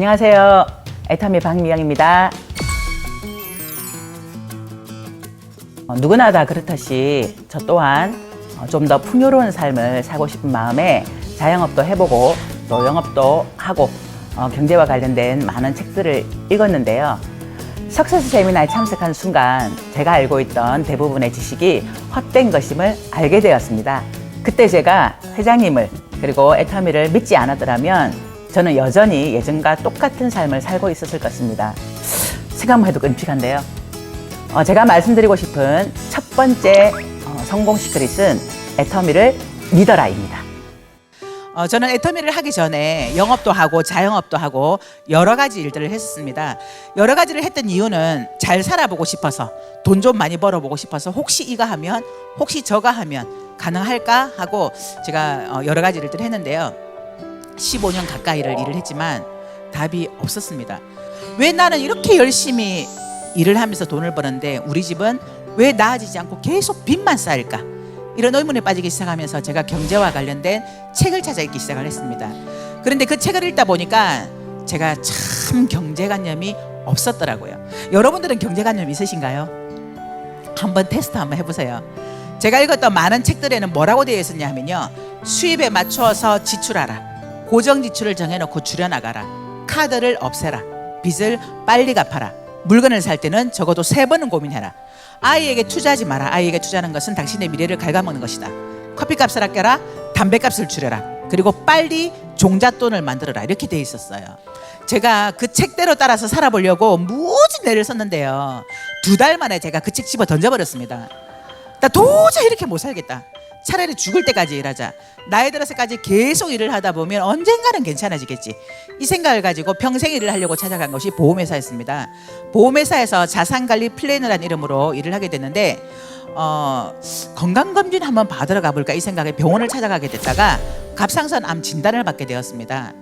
안녕하세요. 애터미 박미영입니다. 어, 누구나 다 그렇듯이 저 또한 어, 좀더 풍요로운 삶을 살고 싶은 마음에 자영업도 해보고 또 영업도 하고 어, 경제와 관련된 많은 책들을 읽었는데요. 석세스 세미나에 참석한 순간 제가 알고 있던 대부분의 지식이 헛된 것임을 알게 되었습니다. 그때 제가 회장님을 그리고 애터미를 믿지 않았더라면 저는 여전히 예전과 똑같은 삶을 살고 있었을 것입니다. 생각만 해도 끔찍한데요. 어, 제가 말씀드리고 싶은 첫 번째 어, 성공 시크릿은 애터미를 믿어라입니다. 어, 저는 애터미를 하기 전에 영업도 하고 자영업도 하고 여러 가지 일들을 했었습니다. 여러 가지를 했던 이유는 잘 살아보고 싶어서 돈 좀 많이 벌어보고 싶어서 혹시 이거 하면 혹시 저거 하면 가능할까 하고 제가 어, 여러 가지 일들을 했는데요. 15년 가까이를 일을 했지만 답이 없었습니다. 왜 나는 이렇게 열심히 일을 하면서 돈을 버는데 우리 집은 왜 나아지지 않고 계속 빚만 쌓일까? 이런 의문에 빠지기 시작하면서 제가 경제와 관련된 책을 찾아 읽기 시작을 했습니다. 그런데 그 책을 읽다 보니까 제가 참 경제관념이 없었더라고요. 여러분들은 경제관념 있으신가요? 한번 테스트 한번 해보세요. 제가 읽었던 많은 책들에는 뭐라고 되어 있었냐 하면요. 수입에 맞추어서 지출하라. 고정 지출을 정해놓고 줄여나가라. 카드를 없애라. 빚을 빨리 갚아라. 물건을 살 때는 적어도 세 번은 고민해라. 아이에게 투자하지 마라. 아이에게 투자하는 것은 당신의 미래를 갉아먹는 것이다. 커피값을 아껴라. 담배값을 줄여라. 그리고 빨리 종잣돈을 만들어라. 이렇게 돼 있었어요. 제가 그 책대로 따라서 살아보려고 무지 내를 썼는데요. 두 달 만에 제가 그 책 집어 던져버렸습니다. 나 도저히 이렇게 못 살겠다. 차라리 죽을 때까지 일하자. 나이 들어서까지 계속 일을 하다 보면 언젠가는 괜찮아지겠지. 이 생각을 가지고 평생 일을 하려고 찾아간 것이 보험회사였습니다. 보험회사에서 자산관리 플래너라는 이름으로 일을 하게 됐는데 어, 건강검진 한번 받으러 가볼까 이 생각에 병원을 찾아가게 됐다가 갑상선 암 진단을 받게 되었습니다.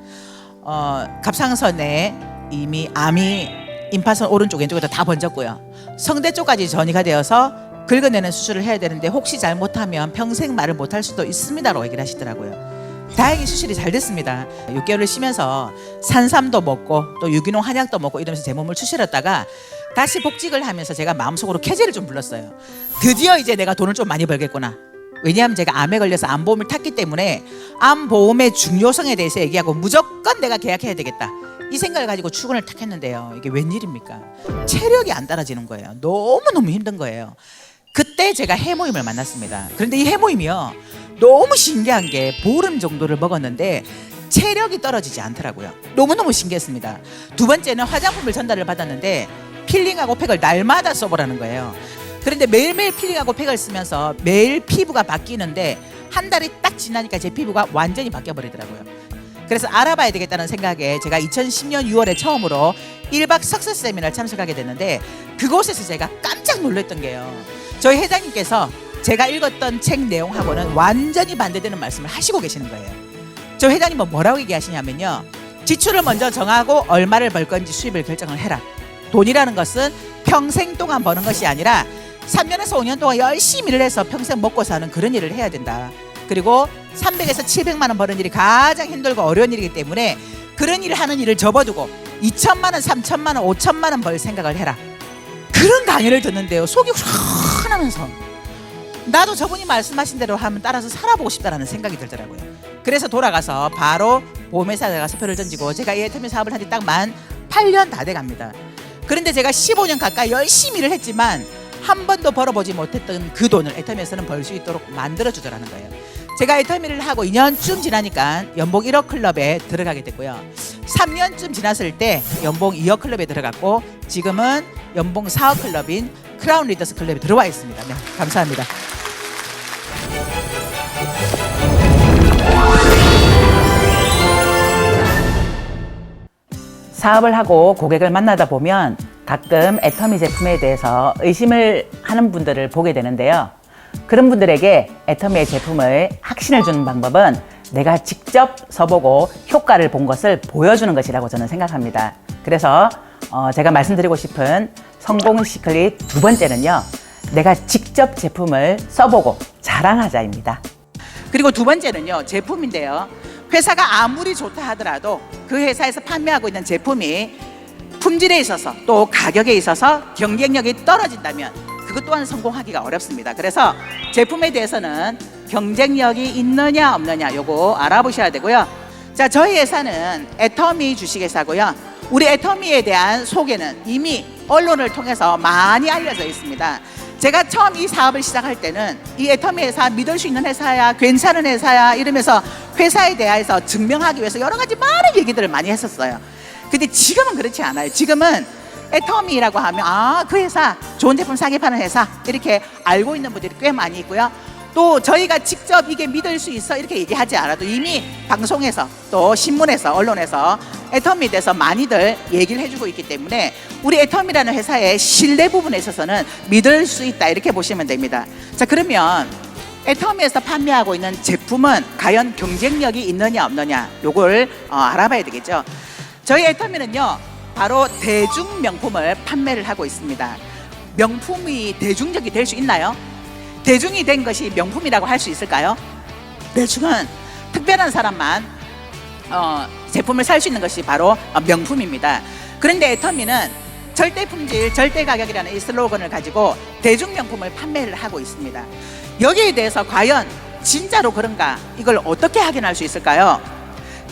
어, 갑상선에 이미 암이 임파선 오른쪽 왼쪽에도 다 번졌고요. 성대 쪽까지 전이가 되어서 긁어내는 수술을 해야 되는데 혹시 잘못하면 평생 말을 못할 수도 있습니다라고 얘기를 하시더라고요. 다행히 수술이 잘 됐습니다. 6개월을 쉬면서 산삼도 먹고 또 유기농 한약도 먹고 이러면서 제 몸을 추스렸다가 다시 복직을 하면서 제가 마음속으로 쾌재를 좀 불렀어요. 드디어 이제 내가 돈을 좀 많이 벌겠구나. 왜냐하면 제가 암에 걸려서 암보험을 탔기 때문에 암보험의 중요성에 대해서 얘기하고 무조건 내가 계약해야 되겠다. 이 생각을 가지고 출근을 탁 했는데요. 이게 웬일입니까? 체력이 안 따라지는 거예요. 너무너무 힘든 거예요. 그때 제가 해모임을 만났습니다. 그런데 이 해모임이요. 너무 신기한 게 보름 정도를 먹었는데 체력이 떨어지지 않더라고요. 너무너무 신기했습니다. 두 번째는 화장품을 전달을 받았는데 필링하고 팩을 날마다 써보라는 거예요. 그런데 매일매일 필링하고 팩을 쓰면서 매일 피부가 바뀌는데 한 달이 딱 지나니까 제 피부가 완전히 바뀌어 버리더라고요. 그래서 알아봐야 되겠다는 생각에 제가 2010년 6월에 처음으로 1박 석세스 세미나를 참석하게 됐는데 그곳에서 제가 깜짝 놀랐던 게요. 저희 회장님께서 제가 읽었던 책 내용하고는 완전히 반대되는 말씀을 하시고 계시는 거예요. 저 회장님은 뭐라고 얘기하시냐면요. 지출을 먼저 정하고 얼마를 벌 건지 수입을 결정을 해라. 돈이라는 것은 평생 동안 버는 것이 아니라 3년에서 5년 동안 열심히 일을 해서 평생 먹고 사는 그런 일을 해야 된다. 그리고 300에서 700만 원 버는 일이 가장 힘들고 어려운 일이기 때문에 그런 일을 하는 일을 접어두고 2천만 원, 3천만 원, 5천만 원 벌 생각을 해라. 그런 강의를 듣는데요. 속이 후련하면서 나도 저분이 말씀하신 대로 하면 따라서 살아보고 싶다라는 생각이 들더라고요. 그래서 돌아가서 바로 보험회사에 가서 표를 던지고 제가 이 애터미 사업을 한 지 딱 만 8년 다 돼 갑니다. 그런데 제가 15년 가까이 열심히 일을 했지만 한 번도 벌어보지 못했던 그 돈을 애터미에서는 벌 수 있도록 만들어주더라는 거예요. 제가 애터미를 하고 2년쯤 지나니까 연봉 1억 클럽에 들어가게 됐고요. 3년쯤 지났을 때 연봉 2억 클럽에 들어갔고 지금은 연봉 4억 클럽인 크라운 리더스 클럽에 들어와 있습니다. 네, 감사합니다. 사업을 하고 고객을 만나다 보면 가끔 애터미 제품에 대해서 의심을 하는 분들을 보게 되는데요. 그런 분들에게 애터미의 제품을 확신을 주는 방법은 내가 직접 써보고 효과를 본 것을 보여주는 것이라고 저는 생각합니다. 그래서 어, 제가 말씀드리고 싶은 성공 시크릿 두 번째는요. 내가 직접 제품을 써보고 자랑하자입니다. 그리고 두 번째는요 제품인데요 회사가 아무리 좋다 하더라도 그 회사에서 판매하고 있는 제품이 품질에 있어서 또 가격에 있어서 경쟁력이 떨어진다면 그것 또한 성공하기가 어렵습니다. 그래서 제품에 대해서는 경쟁력이 있느냐 없느냐 요거 알아보셔야 되고요. 자, 저희 회사는 애터미 주식회사고요. 우리 애터미에 대한 소개는 이미 언론을 통해서 많이 알려져 있습니다. 제가 처음 이 사업을 시작할 때는 이 애터미 회사 믿을 수 있는 회사야, 괜찮은 회사야 이러면서 회사에 대해서 증명하기 위해서 여러 가지 많은 얘기들을 많이 했었어요. 근데 지금은 그렇지 않아요. 지금은 애터미라고 하면 아 그 회사 좋은 제품 싸게 파는 회사 이렇게 알고 있는 분들이 꽤 많이 있고요. 또 저희가 직접 이게 믿을 수 있어 이렇게 얘기하지 않아도 이미 방송에서 또 신문에서 언론에서 애터미에 대해서 많이들 얘기를 해주고 있기 때문에 우리 애터미라는 회사의 신뢰 부분에 있어서는 믿을 수 있다 이렇게 보시면 됩니다. 자 그러면 애터미에서 판매하고 있는 제품은 과연 경쟁력이 있느냐 없느냐 요걸 어, 알아봐야 되겠죠. 저희 애터미는요 바로 대중 명품을 판매를 하고 있습니다. 명품이 대중적이 될 수 있나요? 대중이 된 것이 명품이라고 할 수 있을까요? 대중은 특별한 사람만 어, 제품을 살 수 있는 것이 바로 어, 명품입니다. 그런데 애터미는 절대 품질, 절대 가격이라는 이 슬로건을 가지고 대중 명품을 판매를 하고 있습니다. 여기에 대해서 과연 진짜로 그런가? 이걸 어떻게 확인할 수 있을까요?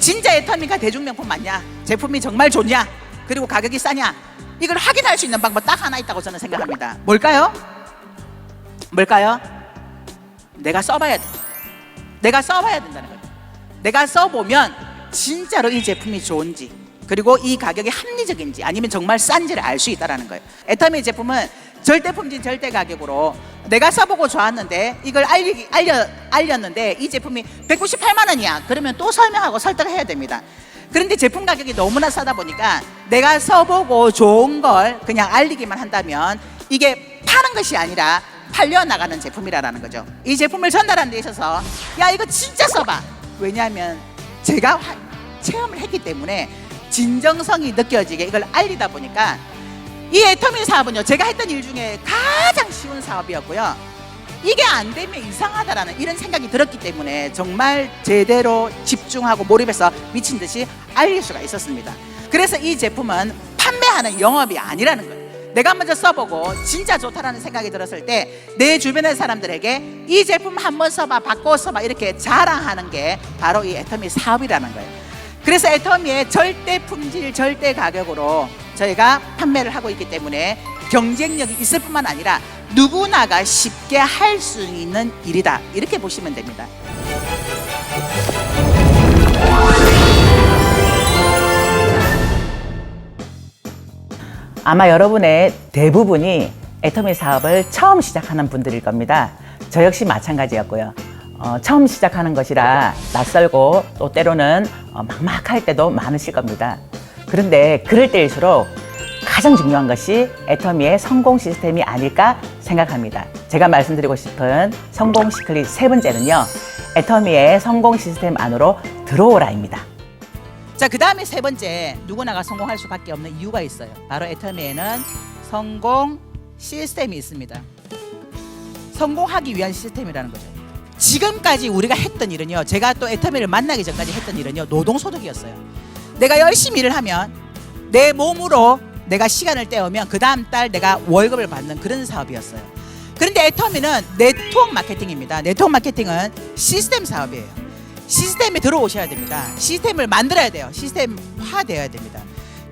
진짜 애터미가 대중 명품 맞냐? 제품이 정말 좋냐? 그리고 가격이 싸냐? 이걸 확인할 수 있는 방법 딱 하나 있다고 저는 생각합니다. 뭘까요? 뭘까요? 내가 써봐야 돼. 내가 써봐야 된다는 거예요. 내가 써보면 진짜로 이 제품이 좋은지 그리고 이 가격이 합리적인지 아니면 정말 싼지를 알 수 있다는 거예요. 애터미 제품은 절대 품질 절대 가격으로 내가 써보고 좋았는데 이걸 알리, 알려, 알렸는데 이 제품이 198만 원이야. 그러면 또 설명하고 설득을 해야 됩니다. 그런데 제품 가격이 너무나 싸다 보니까 내가 써보고 좋은 걸 그냥 알리기만 한다면 이게 파는 것이 아니라 팔려 나가는 제품이라는 거죠. 이 제품을 전달하는 데 있어서 야 이거 진짜 써봐. 왜냐하면 제가 화- 체험을 했기 때문에 진정성이 느껴지게 이걸 알리다 보니까 이 애터미 사업은요 제가 했던 일 중에 가장 쉬운 사업이었고요. 이게 안 되면 이상하다라는 이런 생각이 들었기 때문에 정말 제대로 집중하고 몰입해서 미친 듯이 알릴 수가 있었습니다. 그래서 이 제품은 판매하는 영업이 아니라는 거예요. 내가 먼저 써보고 진짜 좋다라는 생각이 들었을 때 내 주변의 사람들에게 이 제품 한번 써봐, 바꿔 써봐 이렇게 자랑하는 게 바로 이 애터미 사업이라는 거예요. 그래서 애터미의 절대 품질, 절대 가격으로 저희가 판매를 하고 있기 때문에 경쟁력이 있을 뿐만 아니라 누구나가 쉽게 할 수 있는 일이다. 이렇게 보시면 됩니다. 아마 여러분의 대부분이 애터미 사업을 처음 시작하는 분들일 겁니다. 저 역시 마찬가지였고요. 어, 처음 시작하는 것이라 낯설고 또 때로는 어, 막막할 때도 많으실 겁니다. 그런데 그럴 때일수록 가장 중요한 것이 애터미의 성공 시스템이 아닐까 생각합니다. 제가 말씀드리고 싶은 성공 시클릿 세 번째는요. 애터미의 성공 시스템 안으로 들어오라입니다. 자, 그 다음에 세 번째 누구나가 성공할 수밖에 없는 이유가 있어요. 바로 애터미에는 성공 시스템이 있습니다. 성공하기 위한 시스템이라는 거죠. 지금까지 우리가 했던 일은요. 제가 또 애터미를 만나기 전까지 했던 일은요. 노동소득이었어요. 내가 열심히 일을 하면 내 몸으로 내가 시간을 때우면 그 다음 달 내가 월급을 받는 그런 사업이었어요. 그런데 애터미는 네트워크 마케팅입니다. 네트워크 마케팅은 시스템 사업이에요. 시스템에 들어오셔야 됩니다. 시스템을 만들어야 돼요. 시스템화 되어야 됩니다.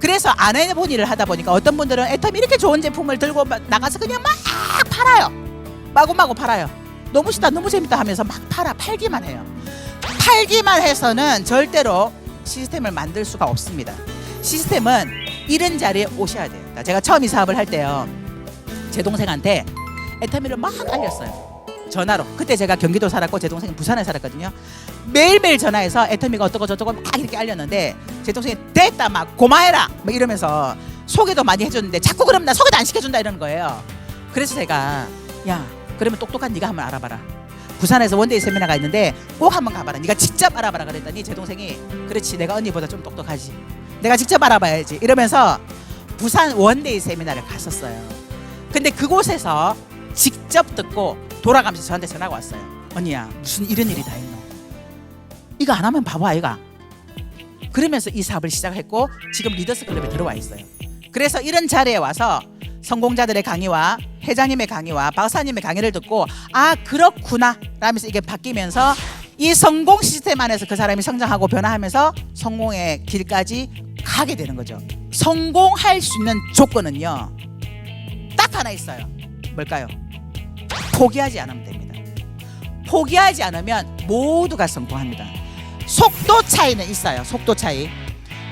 그래서 안 해본 일을 하다 보니까 어떤 분들은 애터미 이렇게 좋은 제품을 들고 막 나가서 그냥 막 팔아요. 마구마구 팔아요. 너무 싫다, 너무 재밌다 하면서 막 팔아, 팔기만 해요. 팔기만 해서는 절대로 시스템을 만들 수가 없습니다. 시스템은 이런 자리에 오셔야 돼요. 그러니까 제가 처음 이 사업을 할 때요. 제 동생한테 애터미를 막 알렸어요. 전화로. 그때 제가 경기도 살았고 제 동생은 부산에 살았거든요. 매일매일 전화해서 애터미가 어떠고 저떠고 막 이렇게 알렸는데 제 동생이 됐다 막 고마해라 막 이러면서 소개도 많이 해줬는데 자꾸 그러면 나 소개도 안 시켜준다 이러는 거예요. 그래서 제가 야 그러면 똑똑한 네가 한번 알아봐라. 부산에서 원데이 세미나가 있는데 꼭 한번 가봐라. 네가 직접 알아봐라 그랬더니 제 동생이 그렇지 내가 언니보다 좀 똑똑하지. 내가 직접 알아봐야지 이러면서 부산 원데이 세미나를 갔었어요. 근데 그곳에서 직접 듣고 돌아가면서 저한테 전화가 왔어요. 언니야 무슨 이런 일이 다 있노? 이거 안 하면 바보 아이가. 그러면서 이 사업을 시작했고 지금 리더스 클럽에 들어와 있어요. 그래서 이런 자리에 와서 성공자들의 강의와 회장님의 강의와 박사님의 강의를 듣고 아 그렇구나 라면서 이게 바뀌면서 이 성공 시스템 안에서 그 사람이 성장하고 변화하면서 성공의 길까지 가게 되는 거죠. 성공할 수 있는 조건은요 딱 하나 있어요. 뭘까요? 포기하지 않으면 됩니다. 포기하지 않으면 모두가 성공합니다. 속도 차이는 있어요. 속도 차이.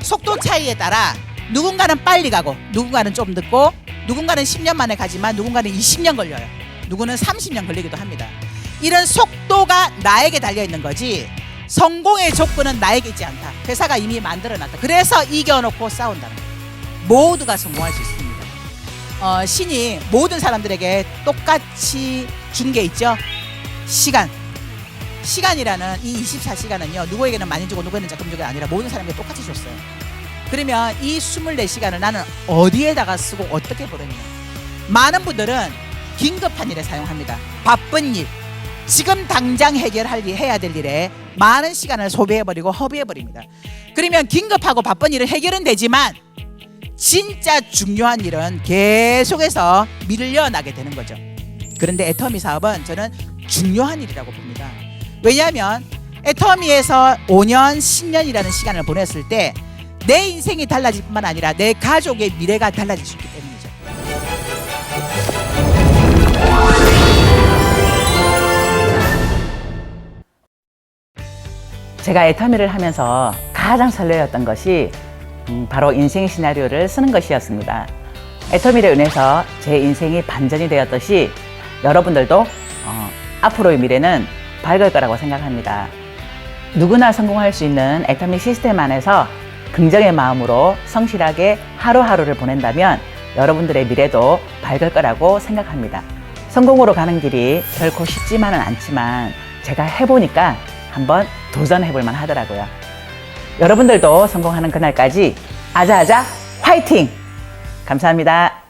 속도 차이에 따라 누군가는 빨리 가고 누군가는 좀 늦고 누군가는 10년 만에 가지만 누군가는 20년 걸려요. 누구는 30년 걸리기도 합니다. 이런 속도가 나에게 달려 있는 거지. 성공의 조건은 나에게 있지 않다. 회사가 이미 만들어 놨다. 그래서 이겨놓고 싸운다는 거예요. 모두가 성공할 수 있습니다. 어, 신이 모든 사람들에게 똑같이 준 게 있죠. 시간. 시간이라는 이 24시간은요. 누구에게는 많이 주고 누구에게는 조금 주고 아니라 모든 사람에게 똑같이 줬어요. 그러면 이 24시간을 나는 어디에다가 쓰고 어떻게 보내느냐. 많은 분들은 긴급한 일에 사용합니다. 바쁜 일. 지금 당장 해결할 일, 해야 될 일에 많은 시간을 소비해버리고 허비해버립니다. 그러면 긴급하고 바쁜 일은 해결은 되지만 진짜 중요한 일은 계속해서 밀려나게 되는 거죠. 그런데 애터미 사업은 저는 중요한 일이라고 봅니다. 왜냐하면 애터미에서 5년, 10년이라는 시간을 보냈을 때 내 인생이 달라질 뿐만 아니라 내 가족의 미래가 달라질 수 있기 때문이죠. 제가 애터미를 하면서 가장 설레었던 것이 음, 바로 인생 시나리오를 쓰는 것이었습니다. 애터미를 인해서 제 인생이 반전이 되었듯이 여러분들도 어, 앞으로의 미래는 밝을 거라고 생각합니다. 누구나 성공할 수 있는 애터미 시스템 안에서 긍정의 마음으로 성실하게 하루하루를 보낸다면 여러분들의 미래도 밝을 거라고 생각합니다. 성공으로 가는 길이 결코 쉽지만은 않지만 제가 해보니까 한번 도전해볼 만 하더라고요. 여러분들도 성공하는 그날까지 아자아자 화이팅! 감사합니다.